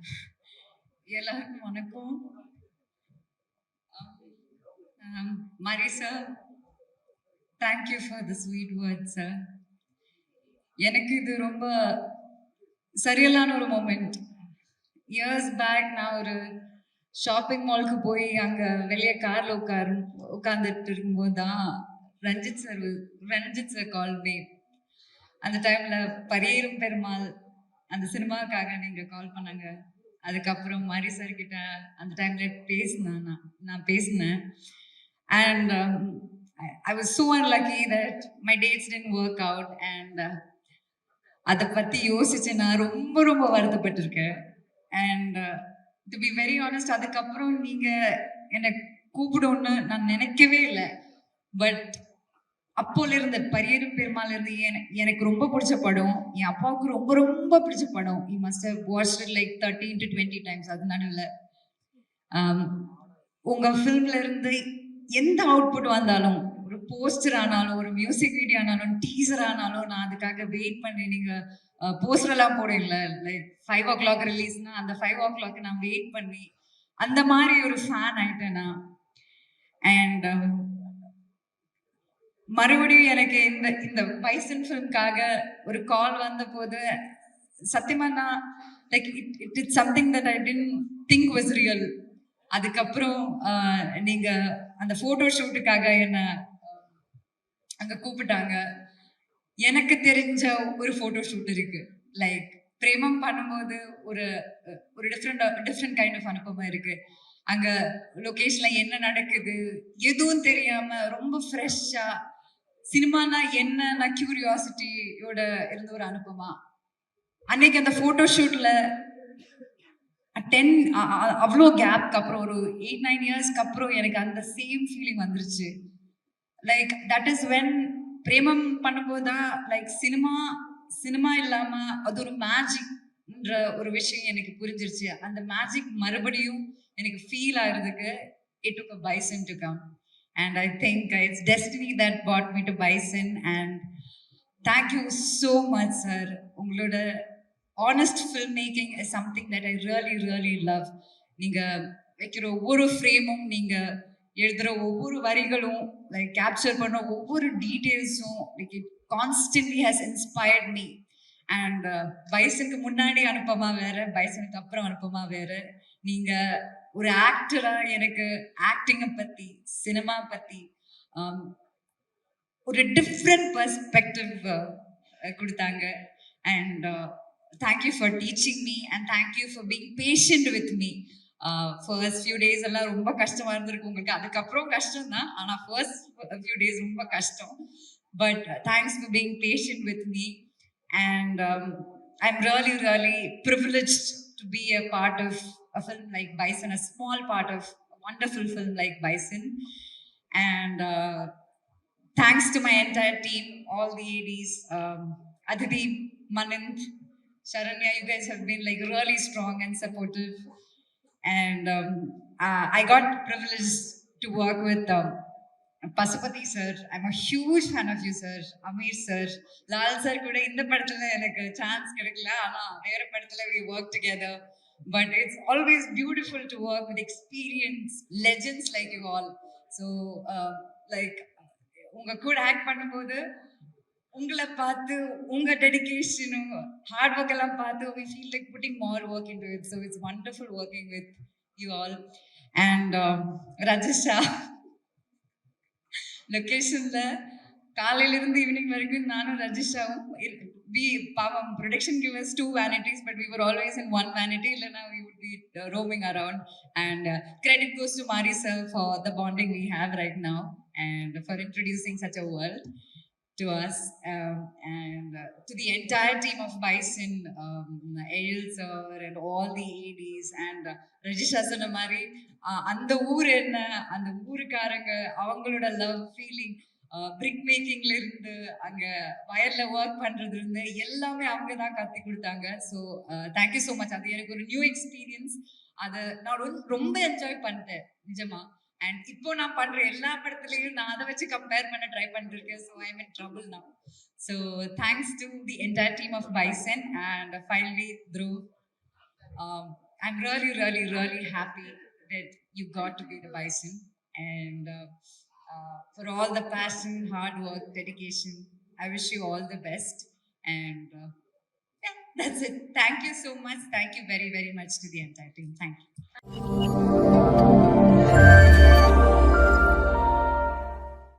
எல்லாருக்கும் வணக்கம். Um, sir thank you for the sweet word sir எனக்கு இது ரொம்ப சரியில்லான ஒரு மூமெண்ட் இயர்ஸ் பேக் நான் ஒரு ஷாப்பிங் மாலுக்கு போய் அங்கே வெளியே காரில் உட்காரு உட்காந்துட்டு இருக்கும்போது தான் Ranjith sir Ranjith sir call me அந்த டைமில் பரியேறும் பெருமாள் அந்த சினிமாவுக்காக நீங்கள் கால் பண்ணாங்க. அதுக்கப்புறம் மாரி சார் கிட்ட அந்த டைமில் பேசினேன் நான் நான் பேசினேன். And I was so unlucky that my dates didn't work out and uh, அதை பற்றி யோசிச்சு நான் ரொம்ப ரொம்ப வருத்தப்பட்டிருக்கேன். And to be very honest அதுக்கப்புறம் நீங்கள் என்னை கூப்பிடணும்னு நான் நினைக்கவே இல்லை. பட் அப்போல இருந்த பரியரும் பெருமாள் இருந்து எனக்கு ரொம்ப பிடிச்ச படம் என் அப்பாவுக்கு ரொம்ப ரொம்ப பிடிச்ச படம். I must have watch like thirteen to twenty times அது இல்லை உங்கள் ஃபிலிம்ல இருந்து எந்த அவுட்புட் வந்தாலும் ஒரு போஸ்டர் ஆனாலும் ஒரு மியூசிக் வீடியோ ஆனாலும் டீசர் ஆனாலும் நான் அதுக்காக வெயிட் பண்ணி நீங்கள் போஸ்டர்லாம் போடல லைக் ஃபைவ் ஓ கிளாக் ரிலீஸ்னா அந்த ஃபைவ் ஓ கிளாக் நான் வெயிட் பண்ணி அந்த மாதிரி ஒரு ஃபேன் ஆயிட்டேன். நான் அண்ட் um, மறுபடியும் எனக்கு இந்த இந்த பைசன் ஃபிலிம்காக ஒரு கால் வந்த போது சத்தியமா நான் like it it it something that I didn't think was real அதுக்கப்புறம் நீங்க அந்த போட்டோ ஷூட்டுக்காக என்ன அங்க கூப்பிட்டாங்க. எனக்கு தெரிஞ்ச ஒரு போட்டோ ஷூட் இருக்கு. லைக் பிரேமம் பண்ணும்போது ஒரு ஒரு டிஃப்ரெண்ட் டிஃப்ரெண்ட் கைண்ட் ஆஃப் அனுபவம் இருக்கு. அங்க லொகேஷன்ல என்ன நடக்குது எதுவும் தெரியாம ரொம்ப ஃப்ரெஷ்ஷா சினிமானா என்ன? கியூரியாசிட்டியோட இருந்த ஒரு அனுபவமா? அன்னைக்கு அந்த போட்டோ ஷூட்ல டென் அவ்வளோ கேப்க்கு அப்புறம் ஒரு எயிட் நைன் இயர்ஸ்க்கு அப்புறம் எனக்கு அந்த சேம் ஃபீலிங் வந்துருச்சு. Like that is when Premam பண்ணும்போது தான் லைக் சினிமா சினிமா இல்லாம அது ஒரு மேஜிக்ன்ற ஒரு விஷயம் எனக்கு புரிஞ்சிருச்சு. அந்த மேஜிக் மறுபடியும் எனக்கு ஃபீல் ஆகுறதுக்கு it took a Bison to come and I think it's destiny that brought me to Bison and thank so much sir உங்களோட Ungloda honest making is something that I really really love நீங்கள் வைக்கிற ஒவ்வொரு ஃப்ரேமும் நீங்கள் எழுதுகிற ஒவ்வொரு வரிகளும் like capture பண்ண ஒவ்வொரு டீட்டெயில்ஸும் like it constantly has inspired me and பைசனுக்கு முன்னாடி அனுப்பமா வேற பைசனுக்கு அப்புறம் அனுப்பமா வேற. நீங்கள் ஒரு ஆக்டராக எனக்கு ஆக்டிங்கை பற்றி சினிமா பற்றி ஒரு டிஃப்ரெண்ட் பர்ஸ்பெக்டிவ் uh, கொடுத்தாங்க. And thank you for teaching me and thank you for being patient with me first few days எல்லாம் ரொம்ப கஷ்டமா இருந்திருக்கு உங்களுக்கு. அதுக்கப்புறம் கஷ்டம் தான் ஆனால் ஃபர்ஸ்ட் ஃபியூ டேஸ் ரொம்ப கஷ்டம். But thanks for being patient with me and I am really really privilege to be a part of a film like Bison, a small part of a wonderful film like Bison. And uh, thanks to my entire team, all the ADs, um, Aditi, Manant, Sharanya, you guys have been like really strong and supportive. And um, uh, I got privileged to work with um, Pasupathi sir I'm a huge fan of you sir Ameer sir Lal sir கூட இந்த படத்துல எனக்கு chance கிடைக்கல. ஆனா வேற படத்துல we work together but it's always beautiful to work with experience legends like you all so like உங்க கூட ஆக்ட் பண்ணும்போது உங்களை பார்த்து உங்க டெடிகேஷனும் ஹார்ட் ஒர்க் எல்லாம் பார்த்து we feel like putting more work into it so it's wonderful working with you all and Rajisha லொக்கேஷன்ல காலையிலிருந்து evening வரைக்கும் நானும் ரஜிஷாவும் வி பாவம் production give us two vanities but we were always in one vanity இல்லைனா we would be roaming around and credit goes to Mari sir for the bonding we have right now and for introducing such a world to us um, and uh, to the entire team of Bison, um, Ail sir and all the e ADs and uh, Rajisha சொன்ன மாதிரி அந்த ஊர் என்ன அந்த ஊருக்காரங்க அவங்களோட love feeling பிரிக் மேக்கிங்ல இருந்து அங்க வயர்ல ஒர்க் பண்றது இருந்து எல்லாமே அவங்க தான் கத்தி கொடுத்தாங்க. ஸோ தேங்க்யூ ஸோ மச் அது எனக்கு ஒரு நியூ எக்ஸ்பீரியன்ஸ் அதை நான் ரொம்ப என்ஜாய் பண்ணிட்டேன் நிஜமா. அண்ட் இப்போ நான் பண்ற எல்லா படத்துலயும் நான் அதை வச்சு கம்பேர் பண்ண ட்ரை பண்ணிருக்கேன் so I mean trouble now so thanks to the entire team of Bison and finally through I'm really, really, really happy that you got to be the bison. And uh, uh, for all the passion, hard work, dedication, I wish you all the best. And uh, yeah, that's it. Thank you so much. Thank you very, very much to the entire team. Thank you.